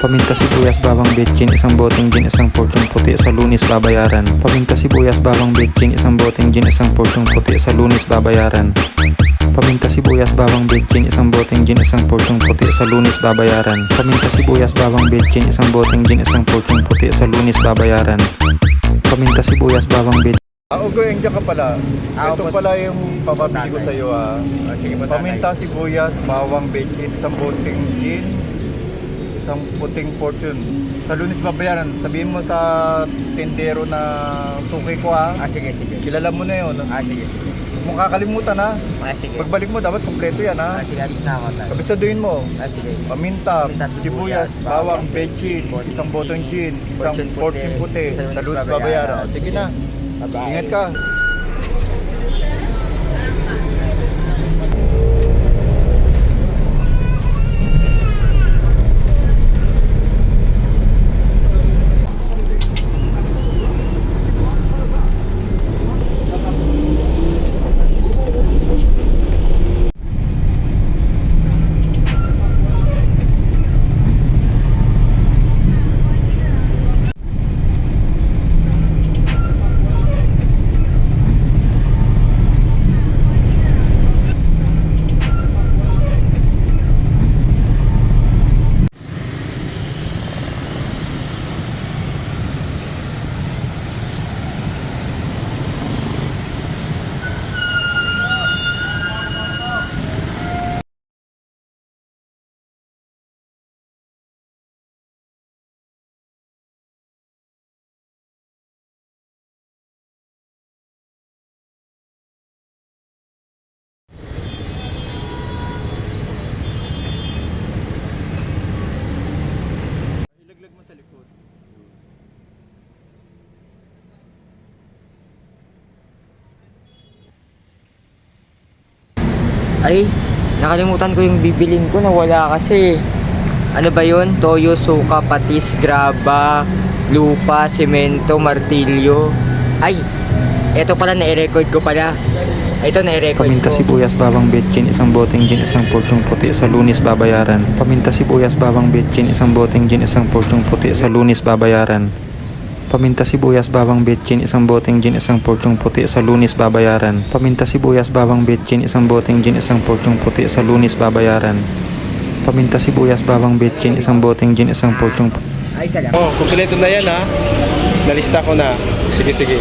Paminta sibuyas bawang bitchin isang boteng gin isang porsyong puti sa lunis babayaran. Paminta sibuyas bawang bitchin isang boteng gin isang porsyong puti sa lunis babayaran. Paminta sibuyas bawang bitchin isang boteng gin isang porsyong puti sa lunis babayaran. Paminta sibuyas bawang bitchin isang boteng gin isang porsyong puti sa lunis babayaran. Paminta sibuyas bawang bitchin Ah, Ugo, endiyan ka pala. Ah, Ito pala yung papabili ko sa iyo ah. Oh, sige Paminta, sibuyas, bawang, bechin, isang boteng gin, isang puting fortune. Sa lunes babayaran, sabihin mo sa tindero na suki ko ha. Ah, sige, sige. Kilala mo na yun. Ah, sige, sige. Huwag mong kakalimutan ha. Ah, sige. Pagbalik mo, dapat kompleto yan Ah, ha. sige, alis na ako tayo. Kabisaduhin mo. Ah, sige. Paminta, Paminta, sibuyas, sibuyas, bawang, bechin, isang boteng gin, isang fortune puti, sa lunes babayaran. Sige na. Bye-bye. Ingat ka. Ay, nakalimutan ko yung bibilin ko na wala kasi. Ano ba yun? Toyo, suka, patis, graba, lupa, semento, martilyo. Ay, eto pala na-record ko pala. Ito na-record Paminta ko. sibuyas bawang bitchin isang boteng gin isang porsyong puti sa lunis babayaran. Paminta sibuyas bawang bitchin isang boteng gin isang porsyong puti sa lunis babayaran. Paminta sibuyas bawang bitchin isang boteng gin isang porsyong puti sa lunis babayaran. Paminta sibuyas bawang bitchin isang boteng gin isang porsyong puti sa lunis babayaran. Paminta sibuyas bawang bitchin isang boteng gin isang porsyong puti Ay, salamat. Oh, kumpleto na yan ha. Nalista ko na. Sige, sige.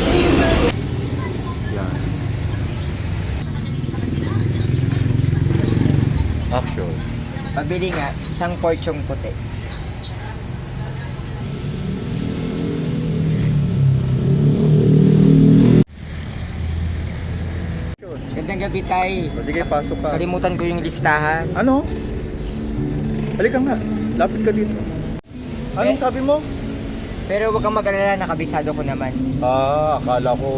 Action. Pabili nga, isang porsyong puti. Gandang gabi tay. O sige, pasok ka. Kalimutan ko yung listahan. Ano? Halika nga. Lapit ka dito. Anong Eh. sabi mo? Pero huwag kang mag-alala, nakabisado ko naman. Ah, akala ko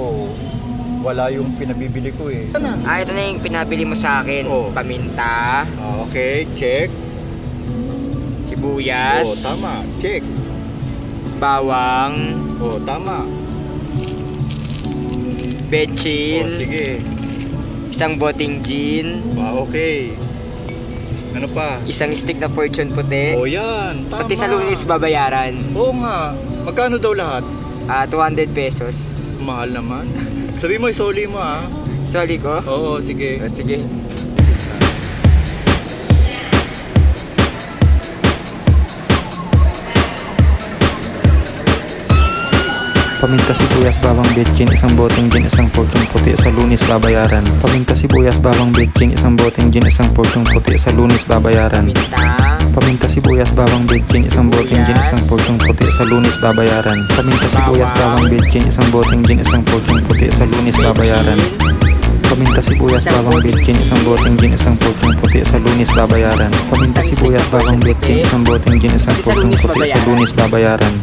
wala yung pinabibili ko eh. Ano? Ah, ito na yung pinabili mo sa akin. Oh. Paminta, Ah, okay, check. sibuyas, Oh, tama. Check. bawang, Oh, tama. bechin, Oh, sige. Isang boteng gin, Ah, okay. Ano pa? isang stick na fortune puti, Oh, yan. Tama. pati sa lunis babayaran. Oo nga. Magkano daw lahat? Ah, 200 pesos. Mahal naman. Sabi mo, isoli mo ah. Sorry ko. Oo, sige. Oh, sige. Paminta sibuyas bawang bitchin isang boteng gin isang porsyong puti sa lunis babayaran. Paminta sibuyas bawang bitchin isang boteng gin isang porsyong puti sa lunis babayaran. Paminta, Paminta sibuyas bawang bitchin isang boteng gin isang porsyong puti sa lunis babayaran. Paminta sibuyas bawang bitchin isang boteng gin isang porsyong puti sa lunis babayaran. Paminta sibuyas bawang bitchin isang boteng gin isang porsyong puti sa lunis babayaran. Paminta sibuyas bawang bitchin isang boteng gin isang porsyong puti sa lunis babayaran.